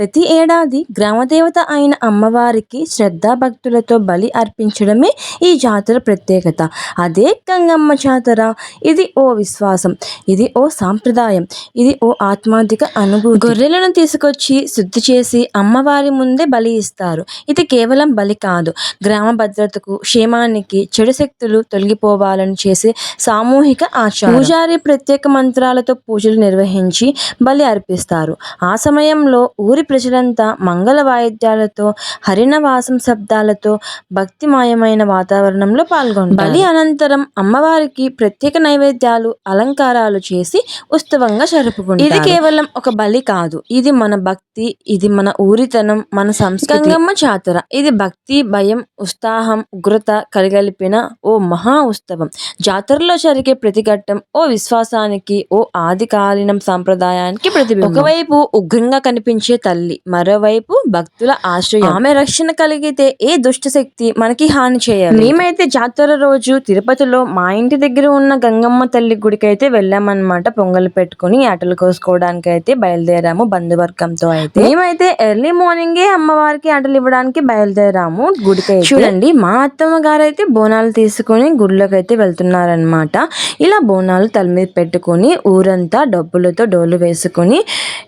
ప్రతి ఏడాది గ్రామదేవత అయిన అమ్మవారికి శ్రద్ధాభక్తులతో బలి అర్పించడమే ఈ జాతర ప్రత్యేకత. అదే గంగమ్మ జాతర. ఇది ఓ విశ్వాసం. ఇది ఓ సాంప్రదాయం. ఇది ఓ ఆత్మాధిక అనుభూతి. గొర్రెలను తీసుకొచ్చి శుద్ధి చేసి అమ్మవారి ముందే బలి ఇస్తారు. ఇది కేవలం బలి కాదు. గ్రామ భద్రతకు క్షేమానికి చెడు శక్తులు తొలగిపోవాలని చేసే సామూహిక ఆచారం. పూజారి ప్రత్యేక మంత్రాలతో పూజలు నిర్వహించి బలి అర్పిస్తారు. ఆ సమయంలో ఊరి ప్రజలంతా మంగళ వాయిద్యాలతో హరిణవాసం శబ్దాలతో భక్తిమయమైన వాతావరణంలో పాల్గొంటారు. బలి అనంతరం అమ్మవారికి ప్రత్యేక నైవేద్యాలు అలంకారాలు చేసి ఉత్సవంగా జరుపుకుంటారు. ఇది కేవలం ఒక బలి కాదు. ఇది మన భక్తి ఇది మన ఊరితనం మన సంస్కృతి. గంగమ్మ జాతర. ఇది భక్తి భయం ఉత్సాహం ఉగ్రత కలగలిపిన ఓ మహా ఉత్సవం. జాతరలో జరిగే ప్రతి ఘట్టం ఓ విశ్వాసానికి ఓ ఆదికాలీనం సాంప్రదాయానికి ప్రతిబింబం. ఒకవైపు ఉగ్రంగా కనిపించే తల్లి మరోవైపు భక్తుల ఆశ్రయం. ఆమె రక్షణ కలిగితే ఏ దుష్ట శక్తి మనకి హాని చేయాలి మేమైతే జాతర రోజు తిరుపతిలో మా ఇంటి దగ్గర ఉన్న గంగమ్మ తల్లి గుడికి అయితే వెళ్ళామన్నమాట పొంగల్ పెట్టుకుని ఆటలు కోసుకోవడానికి అయితే బయలుదేరాము బంధువర్గంతో అయితే. మేమైతే ఎర్లీ మార్నింగే అమ్మవారికి ఆటలు ఇవ్వడానికి బయలుదేరాము గుడికి. చూడండి మా అత్తమ్మ గారు అయితే బోనాలు తీసుకుని గుడిలోకి అయితే వెళ్తున్నారనమాట ఇలా బోనాలు తల మీద పెట్టుకుని ఊరంతా డబ్బులతో డోలు వేసుకుని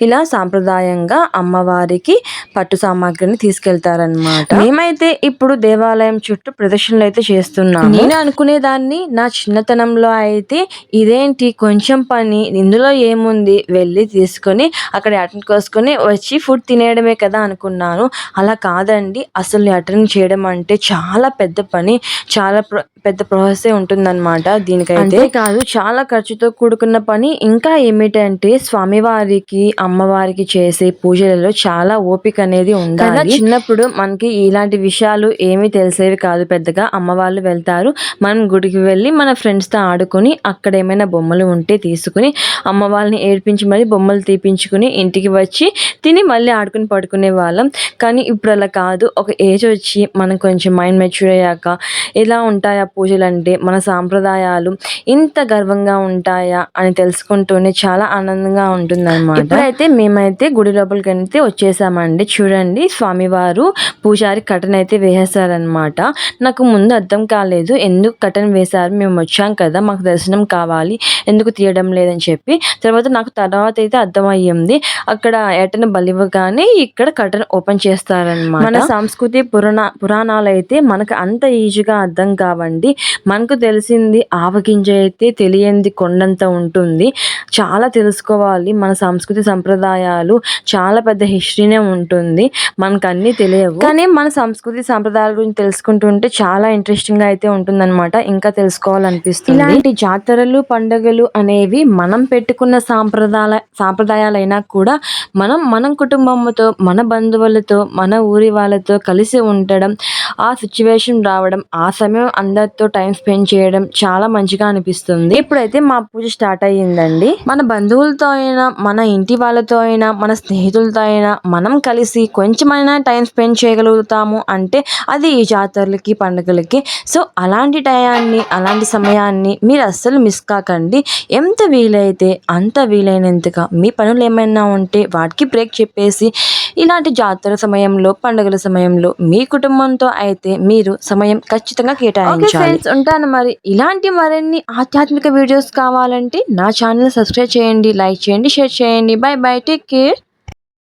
ఇలా సాంప్రదాయంగా అమ్మవారికి పట్టు సామాగ్రిని తీసుకెళ్తారనమాట మేమైతే ఇప్పుడు దేవాలయం చుట్టూ ప్రదర్శనలు అయితే చేస్తున్నాం నేను అనుకునేదాన్ని నా చిన్నతనంలో అయితే ఇదేంటి కొంచెం పని ఇందులో ఏముంది వెళ్ళి తీసుకొని అక్కడ అటెండ్ కోసుకొని వచ్చి ఫుడ్ తినేయడమే కదా అనుకున్నాను. అలా కాదండి అసలు అటెండ్ చేయడం అంటే చాలా పెద్ద పని చాలా పెద్ద ప్రాసెస్ ఉంటుందన్నమాట దీనికైతే. కాదు చాలా ఖర్చుతో కూడుకున్న పని ఇంకా ఏమిటంటే స్వామివారికి అమ్మవారికి చేసే పూజలలో చాలా ఓపిక అనేది ఉండాలి. చిన్నప్పుడు మనకి ఇలాంటి విషయాలు ఏమీ తెలిసేవి కాదు పెద్దగా. అమ్మ వాళ్ళు వెళ్తారు. మనం గుడికి వెళ్ళి మన ఫ్రెండ్స్తో ఆడుకొని అక్కడ ఏమైనా బొమ్మలు ఉంటే తీసుకుని అమ్మ వాళ్ళని ఏడ్పించి మరి బొమ్మలు తీపించుకుని ఇంటికి వచ్చి తిని మళ్ళీ ఆడుకుని పడుకునే వాళ్ళం. కానీ ఇప్పుడు అలా కాదు. ఒక ఏజ్ వచ్చి మనం కొంచెం మైండ్ మెచ్యూర్ అయ్యాక ఎలా ఉంటాయా పూజలు అంటే మన సాంప్రదాయాలు ఇంత గర్వంగా ఉంటాయా అని తెలుసుకుంటూనే చాలా ఆనందంగా ఉంటుందన్నమాట. ఇప్పుడైతే మేమైతే గుడి లోపలికి అయితే వచ్చేసామండి. చూడండి స్వామివారు పూజారి కటన్ అయితే వేసేసారనమాట నాకు ముందు అర్థం కాలేదు ఎందుకు కటన్ వేశారు మేము వచ్చాం కదా మాకు దర్శనం కావాలి ఎందుకు తీయడం లేదని చెప్పి. తర్వాత నాకు తర్వాత అయితే అర్థమయ్యింది. అక్కడ ఎటన బలివ్వగానే ఇక్కడ కటన్ ఓపెన్ చేస్తారనమాట మన సంస్కృతి పురాణ పురాణాలు అయితే మనకు అంత ఈజీగా అర్థం కావండి. మనకు తెలిసింది ఆవగింజ అయితే తెలియంది కొండంత ఉంటుంది. చాలా తెలుసుకోవాలి. మన సంస్కృతి సంప్రదాయాలు చాలా పెద్ద హిస్టరీనే ఉంటుంది. మనకు అన్నీ తెలియవు. కానీ మన సంస్కృతి సంప్రదాయాల గురించి తెలుసుకుంటుంటే చాలా ఇంట్రెస్టింగ్ అయితే అయితే ఉంటుందన్నమాట. ఇంకా తెలుసుకోవాలనిపిస్తుంది. ఇలాంటి జాతరలు పండుగలు అనేవి మనం పెట్టుకున్న సాంప్రదాయ సాంప్రదాయాలైనా కూడా మనం మన కుటుంబంతో మన బంధువులతో మన ఊరి వాళ్ళతో కలిసి ఉండడం ఆ సిచ్యువేషన్ రావడం ఆ సమయం అందరితో టైం స్పెండ్ చేయడం చాలా మంచిగా అనిపిస్తుంది ఇప్పుడైతే మా పూజ స్టార్ట్ అయ్యిందండి. మన బంధువులతో అయినా మన ఇంటి వాళ్ళతో అయినా మన స్నేహితులతో అయినా మనం కలిసి కొంచెమైనా టైం స్పెండ్ చేయగలుగుతాము అంటే అది ఈ జాతరలకి పండుగలకి. సో అలాంటి టయాన్ని అలాంటి సమయాన్ని మీరు అస్సలు మిస్ కాకండి. ఎంత వీలైతే అంత వీలైనంతగా మీ పనులు ఏమైనా ఉంటే వాటికి బ్రేక్ చెప్పేసి ఇలాంటి జాతర సమయంలో పండుగల సమయంలో మీ కుటుంబంతో అయితే మీరు సమయం ఖచ్చితంగా కేటాయించాలి. ఉంటాను మరి. ఇలాంటి మరిన్ని ఆధ్యాత్మిక వీడియోస్ కావాలంటే నా ఛానల్ సబ్స్క్రైబ్ చేయండి లైక్ చేయండి షేర్ చేయండి. Bye bye take care